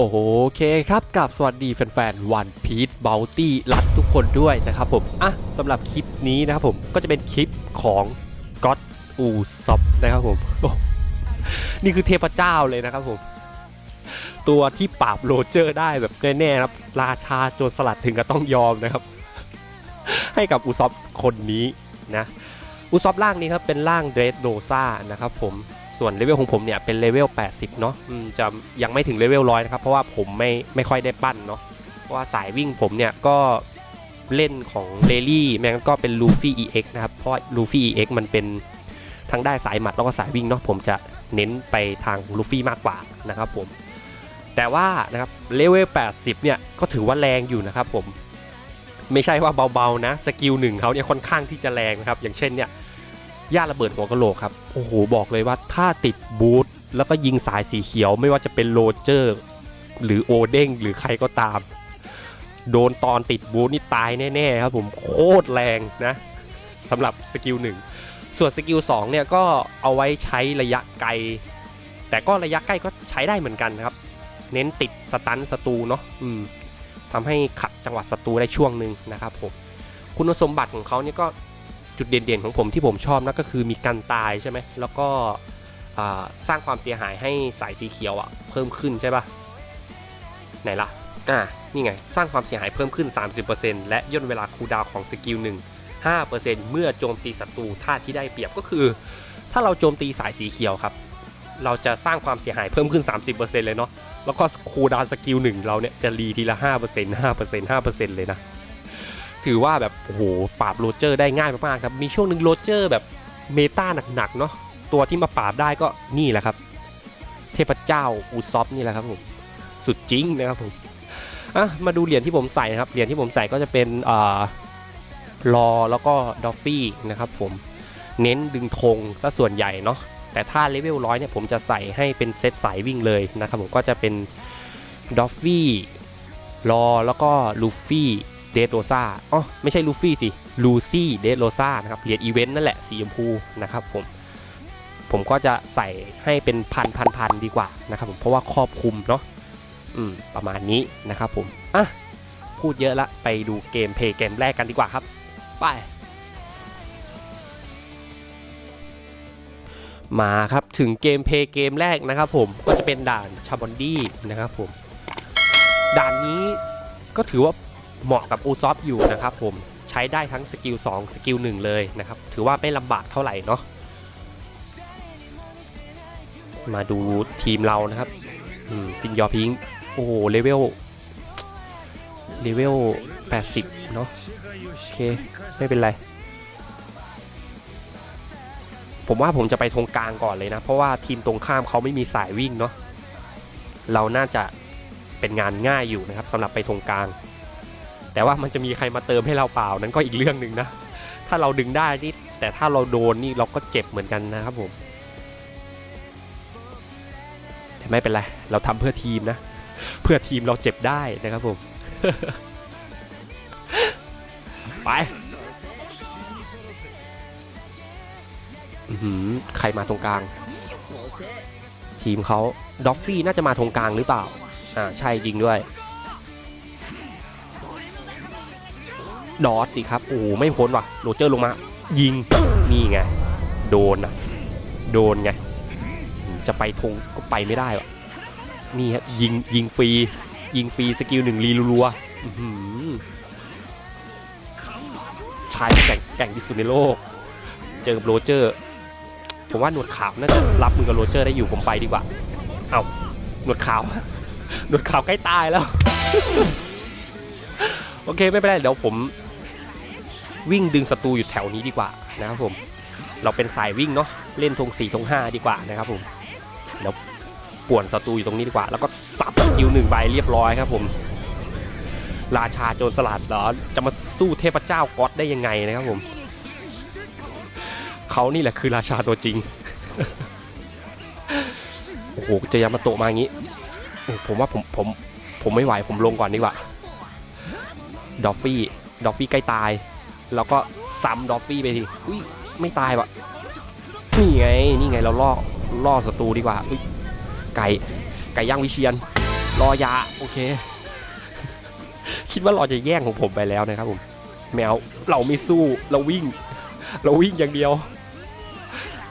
โอเคครับกับสวัสดีแฟนๆวันพีทเบลตี้รัดทุกคนด้วยนะครับผม อะสำหรับคลิปนี้นะครับผมก็จะเป็นคลิปของก็ d อูซอฟนะครับผม นี่คือเทพเจ้าเลยนะครับผม ตัวที่ปราบโรเจอร์ได้แบบแน่ๆนะครับ ราชาโจรสลัดถึงก็ต้องยอมนะครับ ให้กับอูซอฟคนนี้นะ อูซอฟร่างนี้ครับเป็นร่างเดรสโนซานะครับผม ส่วนเลเวลของผมเนี่ยเป็นเลเวล 80 เนาะจะยังไม่ถึงเลเวลร้อยนะครับ เพราะว่าผมไม่ไม่ค่อยได้ปั้นเนาะเพราะว่าสายวิ่งผมเนี่ยก็เล่นของเลลี่แม่งก็เป็นลูฟี่ EX นะครับ เพราะลูฟี่ EX มันเป็นทั้งได้สายหมัดแล้วก็สายวิ่งเนาะผมจะเน้นไปทางลูฟี่มากกว่านะครับผม แต่ว่านะครับเลเวล 80 เนี่ยก็ถือว่าแรงอยู่นะครับผม ไม่ใช่ว่าเบาๆนะ สกิลหนึ่งเขาเนี่ยค่อนข้างที่จะแรงนะครับ อย่างเช่นเนี่ย ย่าระเบิดหัวกะโหลกครับ โอ้โห บอกเลยว่าถ้าติดบูทแล้วก็ยิงสายสีเขียวไม่ว่าจะเป็นโรเจอร์ หรือโอเด้งหรือใครก็ตาม โดนตอนติดบูทนี่ตายแน่ ๆ ครับผมโคตรแรงนะสำหรับสกิลหนึ่งส่วนสกิล2เนี่ยก็เอาไว้ใช้ระยะไกล แต่ก็ระยะใกล้ก็ใช้ได้เหมือนกันนะครับ เน้นติดสตันศัตรูเนาะอืมทำให้ขัดจังหวะศัตรูได้ช่วงหนึ่งนะครับผมคุณสมบัติของเขาเนี่ยก็ จุดเด่นๆของผมที่ผมชอบนะก็คือมีกันตายใช่ไหมแล้วก็สร้างความเสียหายให้สายสีเขียวอะ่ะเพิ่มขึ้นใช่ปะไหนล่ะอ่านี่ไง สร้างความเสียหายเพิ่มขึ้น 30%และย่นเวลาคูลดาวของสกิลหนึ่ง5%เมื่อโจมตีศัตรูท่าที่ได้เปรียบก็คือ ถ้าเราโจมตีสายสีเขียวครับ เราจะสร้างความเสียหายเพิ่มขึ้น 30%เลยเนาะแล้วก็คูลดาวสกิลหนึ่งเราเนี่ยจะรีทีละ5% 5% 5%เลยนะ ถือว่าแบบโอ้โหปราบโรเจอร์ได้ง่ายมากๆครับ มีช่วงหนึ่งโรเจอร์แบบเมตาหนักๆเนาะตัวที่มาปราบได้ก็นี่แหละครับ เทพเจ้าอูซอฟนี่แหละครับผมสุดจริงนะครับผมอะมาดูเหรียญที่ผมใส่นะครับเหรียญที่ผมใส่ก็จะเป็นอ่ารอแล้วก็ดอฟฟี่นะครับผมเน้นดึงธงซะส่วนใหญ่เนาะแต่ถ้าเลเวลร้อยเนี่ยผมจะใส่ให้เป็นเซตสายวิ่งเลยนะครับผมก็จะเป็นดอฟฟี่รอแล้วก็ลูฟี่ ดโรซาอ๋อไม่ใช่ลูฟี่สิลูซี่เดโรซานะครับเหรียญอีเวนต์นั่นแหละสีชมพูนะครับผมผมก็จะใส่ให้เป็นพันพันพันดีกว่านะครับผมเพราะว่าครอบคลุมเนาะอืมประมาณนี้นะครับผมอะพูดเยอะละไปดูเกมเพย์เกมแรกกันดีกว่าครับไปมาครับถึงเกมเพย์เกมแรกนะครับผมก็จะเป็นด่านชาบอนดี้นะครับผมด่านนี้ก็ถือว่า เหมาะกับอูซอฟอยู่นะครับผมใช้ได้ทั้งสกิล2สกิล1เลยนะครับ ถือว่าไม่ลำบากเท่าไหร่เนาะมาดูทีมเรานะครับซินยอพิงโอ้โหเลเวลเลเวล 80 เนาะโอเค ไม่เป็นไร ผมว่าผมจะไปธงกลางก่อนเลยนะ เพราะว่าทีมตรงข้ามเขาไม่มีสายวิ่งเนาะเราน่าจะเป็นงานง่ายอยู่นะครับสำหรับไปธงกลาง แต่ว่ามันจะมีใครมาเติมให้เราเปล่านั้นก็อีกเรื่องหนึ่งนะ ถ้าเราดึงได้นี่แต่ถ้าเราโดนนี่เราก็เจ็บเหมือนกันนะครับผมแต่ไม่เป็นไร เราทำเพื่อทีมนะ เพื่อทีมเราเจ็บได้นะครับผม ไปหือใครมาตรงกลาง ทีมเขาด็อฟฟี่น่าจะมาตรงกลางหรือเปล่า อ่า ใช่จริงด้วย ดอสสิครับ โอ้ไม่พ้นว่ะโรเจอร์ลงมา ยิง นี่ไง โดนนะโดนไง จะไปธงก็ไปไม่ได้วะนี่ฮะยิงยิงฟรียิงฟรีสกิลหนึ่งรีรัวชายแก่งแก่งที่สุดในโลก เจอกับโรเจอร์ ผมว่าหนวดขาวน่าจะรับมือกับโรเจอร์ได้อยู่ผมไปดีกว่า เอาหนวดขาว หนวดขาวใกล้ตายแล้ว โอเคไม่เป็นไรเดี๋ยวผม วิ่งดึงศัตรูอยู่แถวนี้ดีกว่านะครับผม เราเป็นสายวิ่งเนาะเล่นธงสี่ธงห้าดีกว่านะครับผมเดี๋ยวป่วนศัตรูอยู่ตรงนี้ดีกว่า แล้วก็สับกิลหนึ่งใบเรียบร้อยครับผม ราชาโจรสลัดเหรอจะมาสู้เทพเจ้าก๊อตได้ยังไงนะครับผมเขานี่แหละคือราชาตัวจริงโอ้โหเจอยามาโตมาอย่างนี้ผมว่าผมผมผมไม่ไหวผมลงก่อนดีกว่าดอฟฟี่ดอฟฟี่ใกล้ตาย แล้วก็ซ้ำดอฟฟี่ไปทีอุ้ยไม่ตายวะนี่ไงนี่ไงเราล่อล่อศัตรูดีกว่าอุ้ยไก่ไก่ย่างวิเชียนรอยาโอเค คิดว่ารอจะแย่งของผมไปแล้วนะครับผมแมวเราไม่สู้เราวิ่ง เราวิ่งอย่างเดียว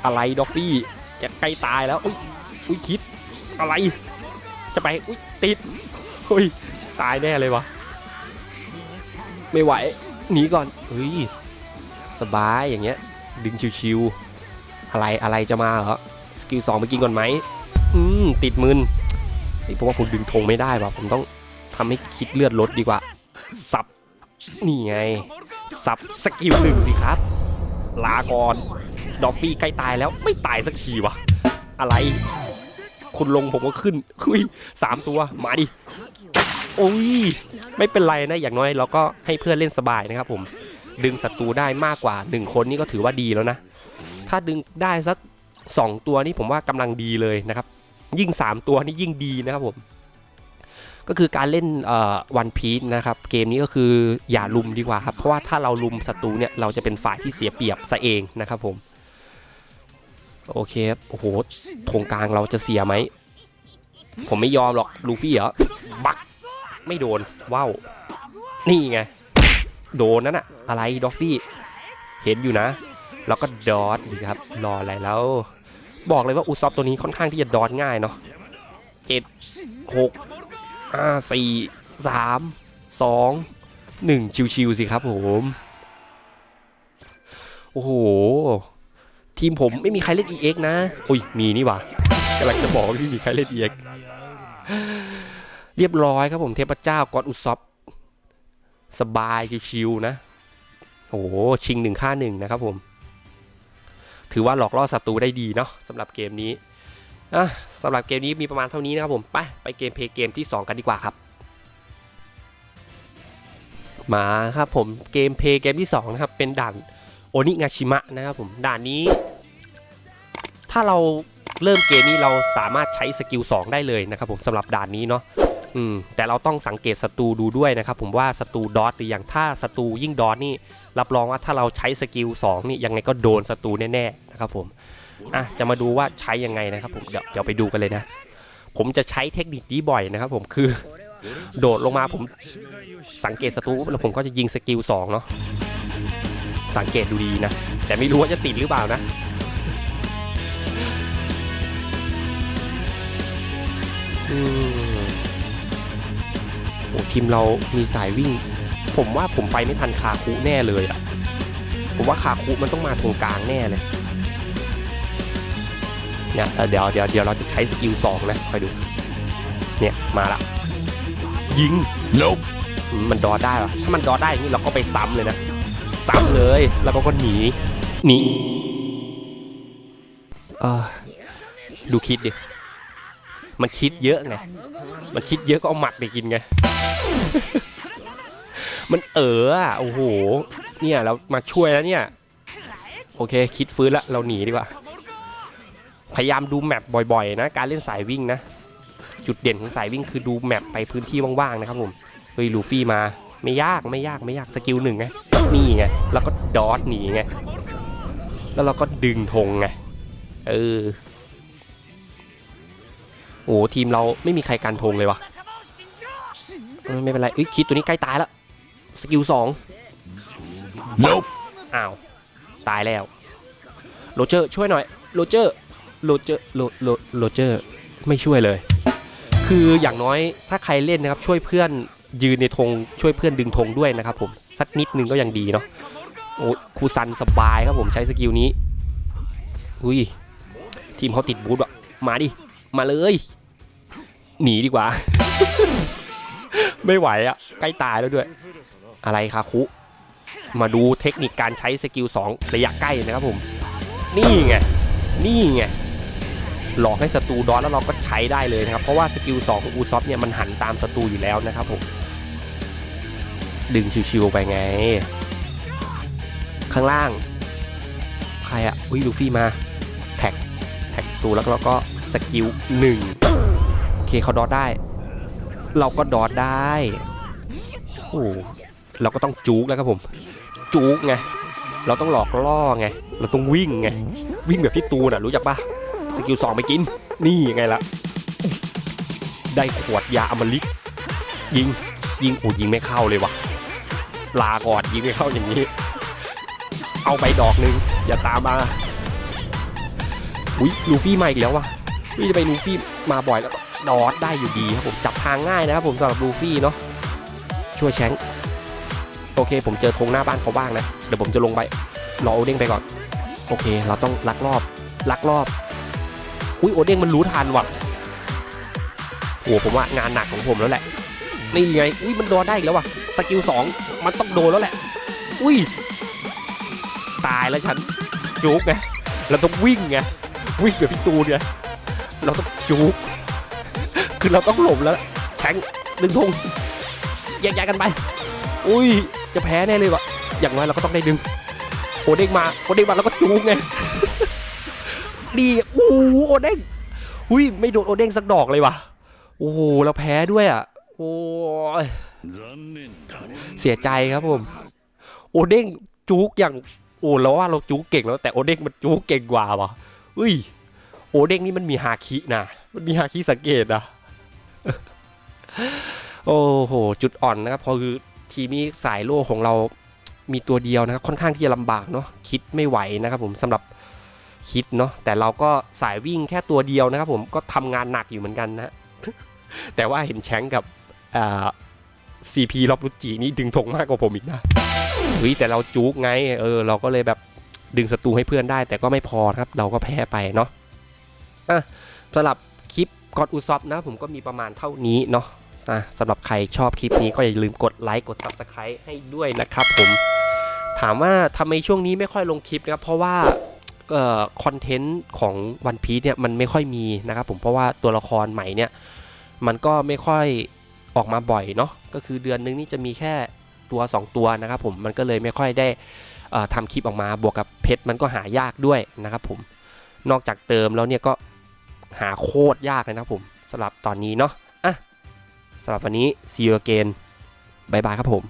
อะไรดอฟฟี่จะใกล้ตายแล้วอุ้ยอุ้ยคิดอะไร จะไปอุ้ยติดอุ้ยตายแน่เลยวะไม่ไหว หนีก่อนเฮ้ยสบายอย่างเงี้ย ดึงชิวๆอะไรอะไรจะมาเหรอสกิลสองไปกินก่อนไหมอืมติดมืนเฮ้ยผมว่าผมดึงธงไม่ได้ว่ะผมต้องทำให้คิดเลือดลดดีกว่า สับ นี่ไง สับสกิลหนึ่งสิครับ ลาก่อน ดอฟฟี่ใกล้ตายแล้วไม่ตายสักทีวะอะไร คุณลงผมก็ขึ้นคุยสามตัว มาดิ โอ้ย ไม่เป็นไรนะอย่างน้อยเราก็ให้เพื่อนเล่นสบายนะครับผมดึงศัตรูได้มากกว่า 1 คนนี่ก็ถือว่าดีแล้วนะ ถ้าดึงได้สัก 2 ตัวนี่ผมว่ากำลังดีเลยนะครับ ยิ่ง 3 ตัวนี่ยิ่งดีนะครับผม ก็คือการเล่นวันพีชนะครับ เกมนี้ก็คืออย่าลุมดีกว่าครับ เพราะว่าถ้าเราลุมศัตรูเนี่ยเราจะเป็นฝ่ายที่เสียเปรียบซะเองนะครับผม โอเคครับโอ้โหธงกลางเราจะเสียไหม ผมไม่ยอมหรอกลูฟี่เหรอบัก ไม่โดนว้าวนี่ไง โดนนั่นอะอะไรดอฟฟี่ เห็นอยู่นะ แล้วก็ดอทดีครับ รออะไรแล้ว บอกเลยว่าอุซอฟตัวนี้ค่อนข้างที่จะดอทง่ายเนาะเจ็ดหกห้าสี่สามสองหนึ่งชิวๆสิครับผมโอ้โห ทีมผมไม่มีใครเล่น EX นะ อุ้ยมีนี่หว่ากำลังจะบอกว่าไม่มีใครเล่น EX เรียบร้อยครับผมเทพเจ้ากอดอุซอฟสบายชิวๆนะโอ้โหชิงหนึ่งค่าหนึ่งนะครับผม ถือว่าหลอกล่อศัตรูได้ดีเนาะสำหรับเกมนี้อะสำหรับเกมนี้มีประมาณเท่านี้นะครับผม ไป ไปเกมเพลย์เกมที่ 2 กันดีกว่าครับ มาครับผมเกมเพลย์เกมที่ 2 นะครับ เป็นด่านโอนิงาชิมะนะครับผม ด่านนี้ ถ้าเราเริ่มเกมนี้เราสามารถใช้สกิล2ได้เลยนะครับผมสำหรับด่านนี้เนาะ อืมแต่เราต้องสังเกตศัตรูดูด้วยนะครับผมว่าศัตรูดอทหรืออย่างถ้าศัตรูยิ่งดอทนี่รับรองว่าถ้าเราใช้สกิล2นี่ยังไงก็โดนศัตรูแน่ๆนะครับผมอะจะมาดูว่าใช้ยังไงนะครับผมเดี๋ยวเดี๋ยวไปดูกันเลยนะ ผมจะใช้เทคนิคนี้บ่อยนะครับผมคือ โดดลงมาผมสังเกตศัตรูแล้วผมก็จะยิงสกิล2เนาะสังเกตดูดีนะ แต่ไม่รู้ว่าจะติดหรือเปล่านะอืม ทีมเรามีสายวิ่ง ผมว่าผมไปไม่ทันคาคุแน่เลยอะผมว่าคาคุมันต้องมาตรงกลางแน่เลยเนี่ยเดี๋ยวเดี๋ยวเดี๋ยวเราจะใช้สกิลสองนะคอยดู เนี่ยมาละยิง Nope. อืมมันดอได้ปะถ้ามันดอได้อย่างนี้เราก็ไปซ้ำเลยนะซ้ำเลยแล้วก็ก็หนีหนีเออดูคิดดิ มันคิดเยอะไง มันคิดเยอะก็เอาหมัดไปกินไง มันเอออะโอ้โห เนี่ยเรามาช่วยแล้วเนี่ย โอเค คิดฟื้นละ เราหนีดีกว่า พยายามดูแมปบ่อยๆ นะ การเล่นสายวิ่งนะ จุดเด่นของสายวิ่งคือดูแมปไปพื้นที่ว่างๆ นะครับผม เฮ้ย ลูฟี่มา ไม่ยาก ไม่ยาก ไม่ยาก สกิลหนึ่งไง นี่ไง แล้วก็ดอทหนีไง แล้วเราก็ดึงธงไง เออ โอ้ทีมเราไม่มีใครกันธงเลยวะเออไม่เป็นไรเอ้ยคิดตัวนี้ใกล้ตายแล้วสกิลสอง Nope. อ้าวตายแล้วโรเจอร์ช่วยหน่อยโรเจอร์โรเจอร์โรโรโรเจอร์ไม่ช่วยเลย คืออย่างน้อยถ้าใครเล่นนะครับช่วยเพื่อนยืนในธงช่วยเพื่อนดึงธงด้วยนะครับผมสักนิดนึงก็ยังดีเนาะโอ้ครูซันสบายครับผมใช้สกิลนี้อุ้ยทีมเขาติดบูทอะมาดิ มาเลย หนีดีกว่า ไม่ไหวอะใกล้ตายแล้วด้วย อะไรคาคุ มาดูเทคนิคการใช้สกิล2ระยะใกล้นะครับผม นี่ไง นี่ไง หลอกให้ศัตรูดอนแล้วเราก็ใช้ได้เลยนะครับ เพราะว่าสกิล2ของอูซอฟเนี่ยมันหันตามศัตรูอยู่แล้วนะครับผม ดึงชิวๆไปไง ข้างล่าง ใครอะอุ้ยลูฟี่มา แท็ก แท็กศัตรูแล้วเราก็สกิลหนึ่ง เคเขาดอทได้ เราก็ดอทได้โอ้เราก็ต้องจูกแล้วครับผมจูกไงเราต้องหลอกล่อไง เราต้องวิ่งไง วิ่งแบบพี่ตูนอะรู้จักปะสกิลสองไปกิน นี่ไงล่ะ ได้ขวดยาอมฤตยิง ยิงโอ้ยิงไม่เข้าเลยวะลาก่อนยิงไม่เข้าอย่างนี้ เอาไปดอกหนึ่งอย่าตามมา อุ้ยลูฟี่มาอีกแล้ววะอุ้ยจะไปลูฟี่มาบ่อยแล้ว ดอดได้อยู่ดีครับผมจับทางง่ายนะครับผมสำหรับลูฟี่เนาะช่วยแชงโอเค ผมเจอธงหน้าบ้านเขาบ้างนะ เดี๋ยวผมจะลงไปรอโอเด้งไปก่อน โอเค เราต้องลักลอบลักลอบ อุ้ยโอเด้งมันรู้ทันว่ะโอ้ผมว่างานหนักของผมแล้วแหละนี่ไงอุ้ยมันโดนได้อีกแล้วว่ะสกิลสองมันต้องโดนแล้วแหละ อุ้ยตายแล้วฉันจุกไงเราต้องวิ่งไงวิ่งแบบพี่ตูนไงเราต้องจุกือเราต้องหลบแล้วแทงดึงทงแยกย้กันไป อุ้ย จะแพ้แน่เลยวะอย่างน้อยเราก็ต้องได้ดึงโอเด้งมาโอเด้งมาแล้วก็จูงไงดีอ้โอเด้งอุ้ยไม่โดนโอเด้งสักดอกเลยวะโอ้โหเราแพ้ด้วยอะโอ้ยเสียใจครับผม โอเด้งจูกอย่างโอ้เราว่าเราจูกเก่งแล้ว แต่โอเด้งมันจูกเก่งกว่าวะอุ้ย โอเด้งนี่มันมีฮาคินะมันมีฮาคิสังเกตนะ โอ้โห จุดอ่อนนะครับพอคือทีมนี้สายโล่ของเรามีตัวเดียวนะครับ ค่อนข้างที่จะลำบากเนาะคิดไม่ไหวนะครับ ผมสำหรับคิดเนาะแต่เราก็สายวิ่งแค่ตัวเดียวนะครับ ผมก็ทำงานหนักอยู่เหมือนกันนะแต่ว่าเห็นแชงกับอ่า CP รอบรุจินี่ดึงธงมากกว่าผมอีกนะเฮ้ยแต่เราจุกไงเออเราก็เลยแบบดึงศัตรูให้เพื่อนได้ แต่ก็ไม่พอครับ เราก็แพ้ไปเนาะอะสำหรับคลิป กอดอุซอฟนะผมก็มีประมาณเท่านี้เนาะสำหรับใครชอบคลิปนี้ก็อย่าลืมกดไลค์กด Subscribe ให้ด้วยนะครับผมถามว่าทำไมช่วงนี้ไม่ค่อยลงคลิปนะครับ เพราะว่าคอนเทนต์ของวันพี e เนี่ยมันไม่ค่อยมีนะครับผมเพราะว่าตัวละครใหม่เนี่ยมันก็ไม่ค่อยออกมาบ่อยเนาะก็คือเดือนนึงนี่จะมีแค่ตัว 2 ตัวนะครับผมมันก็เลยไม่ค่อยได้เอ่อทำคลิปออกมาบวกกับเพชรมันก็หายากด้วยนะครับผมนอกจากเติมแล้วเนี่ยก็ หาโคตรยากเลยนะผมสำหรับตอนนี้เนาะอะสำหรับวันนี้ see you again บายบายครับผม